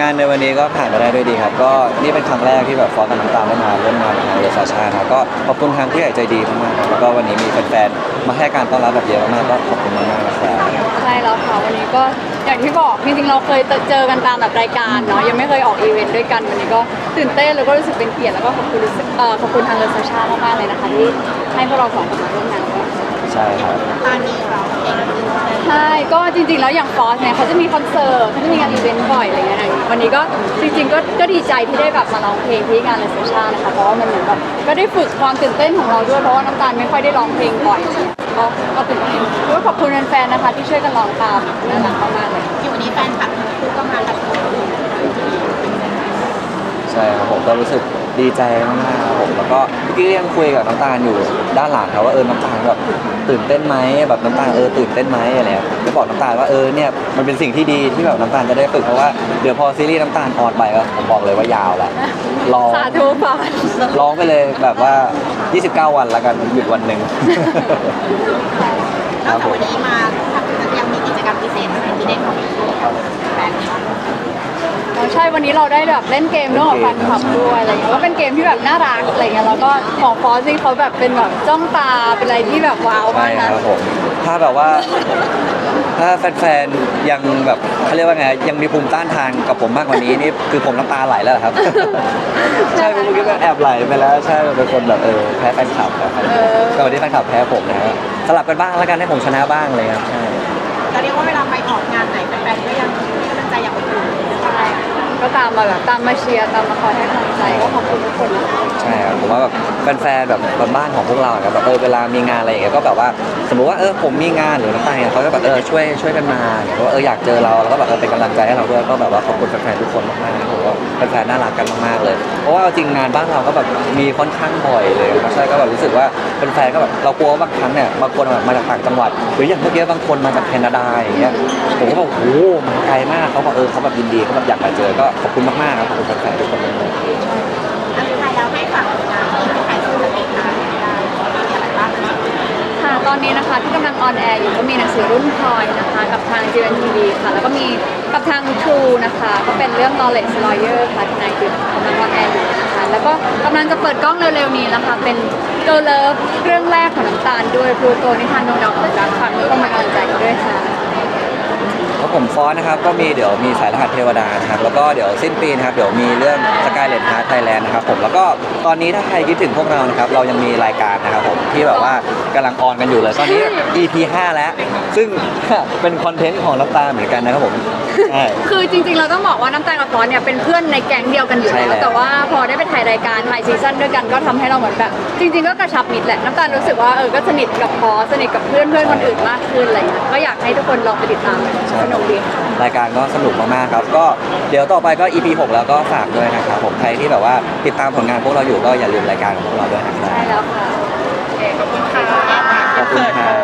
งานในวันนี้ก็ผ่านไปได้ด้วยดีครับ ก็นี่เป็นครั้งแรกที่แบบฟอสกับน้ำตาลได้มาร่วมงานกับทางเรือซาชาครับก็ขอบคุณทางผู้ใหญ่ใจดีมากๆครับแล้วก็วันนี้มีแฟนๆมาให้การต้อนรับแบบเยอะมากๆก็ขอบคุณมากๆนะครับ ใช่แล้วค่ะวันนี้ก็อย่างที่บอกจริงๆเราเคยเจอกันตามแบบรายการเนาะยังไม่เคยออกอีเวนต์ด้วยกันวันนี้ก็ตื่นเต้นแล้วก็รู้สึกเป็นเกียรติแล้วก็ขอบคุณรู้สึกเอ่อขอบคุณทางเรือซาชามากๆเลยนะคะที่ให้พวกเราสองคนมาร่วมงานกันใช่ครับใช่ก็จริงๆแล้วอย่างฟอสเนี่ยเขาจะมีคอนเสิร์ตเขาจะมีงานอีเวนต์บ่อยอะไรเงี้ยนะวันนี้ก็จริงๆก็ก็ดีใจที่ได้แบบมาร้องเพลงที่งานเรือซาชานะคะเพราะว่ามันเหมือนแบบก็ได้ฝึกความตื่นเต้นของเราด้วยเพราะว่าน้ำตาลไม่ค่อยได้ร้องเพลงบ่อยก็ก็ตื่นเต้นก็ขอบคุณแฟนๆนะคะที่ช่วยกันร้องตามน่ารักมากๆเลยอยู่วันนี้แฟนคลับคู่ก็มากันทุกคนใช่ครับผมก็รู้สึก ดีใจมากๆครับผมแล้วก็เมื่อกี้ยังคุยกับน้ำตาลอยู่ด้านหลังครับว่าเออน้ำตาลแบบตื่นเต้นไหมแบบน้ำตาลเออตื่นเต้นไหมอะไรครับก็บอกน้ำตาลว่าเออเนี่ยมันเป็นสิ่งที่ดีที่แบบน้ำตาลจะได้ฝึกเพราะว่าเดี๋ยวพอซีรีส์น้ำตาลออนไปก็ผมบอกเลยว่ายาวแหละร้องสาธุค่ะร้องไปเลยแบบว่า 29 วันแล้วกันหยุดวันหนึ่ง นอกจากวันนี้มายังมีกิจกรรม พิเศษอะไรที่ได้ของแฟนคลับอ๋อใช่วันนี้เราได้แบบเล่นเกมเรื่องของฟันคลับด้วยอะไรเงี้ยก็เป็นเกมที่แบบน่ารักอะไรเงี้ยแล้วก็ของฟอสซี่เขาแบบเป็นแบบจ้องตาเป็นอะไรที่แบบว้าวใช่มากนะครับผม ถ้าแบบว่า ถ้าแฟนๆ ยังแบบเขาเรียกว่าไง ยังมีภูมิต้านทานกับผมมากกว่านี้นี่คือผมน้ำตาไหลแล้วเหรอครับ ใช่เมื่อกี้ก็แอบไหลไปแล้ว ใช่เป็นคนแบบเออแพ้แฟนคลับครับก็วันนี้แฟนคลับแพ้ผมนะฮะสลับกันบ้างแล้วกันให้ผมชนะบ้างเลยครับใช่ก็ เรียกว่าเวลาไปออกงานไหนแฟนๆก็ยังมีกำลังใจอย่างอบอุ่นนะคะใช่ก็ตามมาแบบตามมาเชียร์ตามมาคอยให้กำลังใจก็ขอบคุณทุกคนนะคะ ใช่ครับผมว่าแบบแฟนๆแบบบ้านๆของพวกเราอะครับแบบเออเวลามีงานอะไรอย่างเงี้ยก็แบบว่า สมมติว่าเออผมมีงานหรือน้ำตาลเนี่ยเขาก็แบบเออช่วยช่วยกันมาเนี่ยเพราะว่าเอออยากเจอเราแล้วก็แบบเออเป็นกำลังใจให้เราด้วยก็แบบว่าขอบคุณแฟนๆทุกคนมากๆผมว่าแฟนๆน่ารักกันมากๆเลย เพราะว่าจริงงานบ้านเราก็แบบมีค่อนข้างบ่อยเลยใช่ก็แบบรู้สึกว่าแฟนๆก็แบบเรากลัวว่าบางครั้งเนี่ยบางคนแบบมาจากต่างจังหวัด หรืออย่างเมื่อกี้บางคนมาจากแคนาดาอย่างเงี้ยผมก็บอกโอ้โหมาไกลมากเขาบอกเออเขาแบบยินดีเขาแบบอยากมาเจอก็ขอบคุณมากๆครับขอบคุณแฟนๆทุกคนเลยอั ตอนนี้นะคะที่กำลังออนแอร์อยู่ก็มีหนังสือรุ่นพลอยนะคะ กับทาง GMTV ค่ะ แล้วก็มีกับทาง True นะคะ ก็เป็นเรื่อง knowledge lawyer ค่ะทนายคือกำลังออนแอร์อยู่นะคะ แล้วก็กำลังจะเปิดกล้องเร็วๆนี้นะคะ เป็น Girl Love เรื่องแรกของน้ำตาลด้วยพลูโตนิทานโนดอกของจักฝากทุกคนมากำลังใจกันด้วยค่ะ ครับผมฟอนต์นะครับก็มีเดี๋ยวมีสายรหัสเทวดานะครับแล้วก็เดี๋ยวสิ้นปีนะครับเดี๋ยวมีเรื่องสกายเลนฮาร์ดไทยแลนด์นะครับผมแล้วก็ตอนนี้ถ้าใครคิดถึงพวกเรานะครับเรายังมีรายการนะครับผมที่แบบว่ากำลังออนกันอยู่เลยตอนนี้ EP 5 แล้ว ซึ่ง เป็นคอนเทนต์ของน้ำตาลเหมือนกันนะครับผมใช่ คือจริงๆ เราต้องบอกว่าน้ำตาลกับฟอนต์เนี่ยเป็นเพื่อนในแก๊งเดียวกันอยู่ใช่แล้วแล้วแต่ว่าพอได้ไปถ่ายรายการถ่ายซีซั่นด้วยกันก็ทำให้เราเหมือนแบบ จริง ๆ ก็กระชับมิตรแหละน้ำตาลรู้สึกว่าเออก็สนิทกับพอสนิทกับเพื่อนเพื่อนๆคนอื่นมากขึ้นอะไรอย่างเงี้ยก็อยากให้ทุกคนลองไปติดตามสนุกดีรายการก็สนุกมากๆครับ ก็เดี๋ยวต่อไปก็ EP 6 แล้วก็ฝากด้วยนะครับผมใครที่แบบว่าติดตามผลงานพวกเราอยู่ก็อย่าลืมรายการของพวกเราด้วยนะครับใช่แล้วค่ะขอบคุณค่ะ ขอบคุณค่ะ